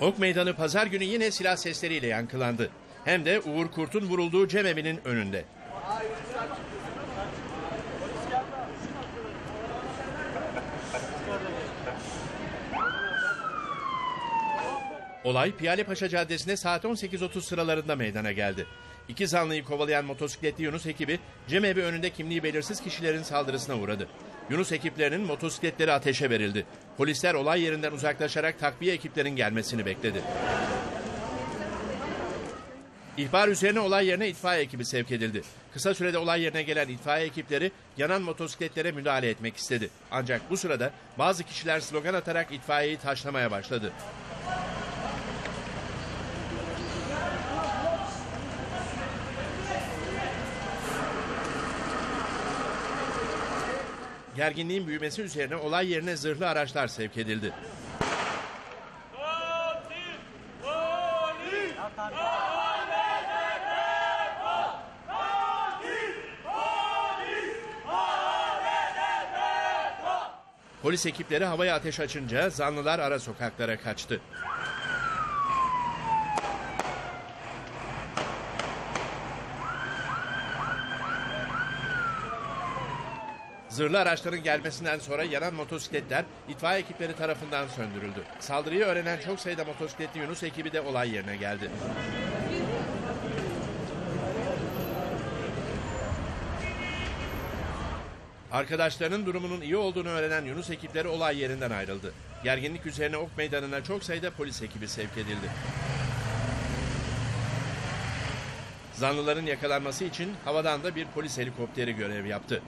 Ok Meydanı pazar günü yine silah sesleriyle yankılandı. Hem de Uğur Kurt'un vurulduğu cemevinin önünde. Olay Piyalepaşa Caddesi'nde saat 18.30 sıralarında meydana geldi. İki zanlıyı kovalayan motosikletli Yunus ekibi cemevi önünde kimliği belirsiz kişilerin saldırısına uğradı. Yunus ekiplerinin motosikletleri ateşe verildi. Polisler olay yerinden uzaklaşarak takviye ekiplerin gelmesini bekledi. İhbar üzerine olay yerine itfaiye ekibi sevk edildi. Kısa sürede olay yerine gelen itfaiye ekipleri yanan motosikletlere müdahale etmek istedi. Ancak bu sırada bazı kişiler slogan atarak itfaiyeyi taşlamaya başladı. Gerginliğin büyümesi üzerine olay yerine zırhlı araçlar sevk edildi. Polis ekipleri havaya ateş açınca zanlılar ara sokaklara kaçtı. Zırhlı araçların gelmesinden sonra yanan motosikletler itfaiye ekipleri tarafından söndürüldü. Saldırıyı öğrenen çok sayıda motosikletli Yunus ekibi de olay yerine geldi. Arkadaşlarının durumunun iyi olduğunu öğrenen Yunus ekipleri olay yerinden ayrıldı. Gerginlik üzerine Ok Meydanı'na çok sayıda polis ekibi sevk edildi. Zanlıların yakalanması için havadan da bir polis helikopteri görev yaptı.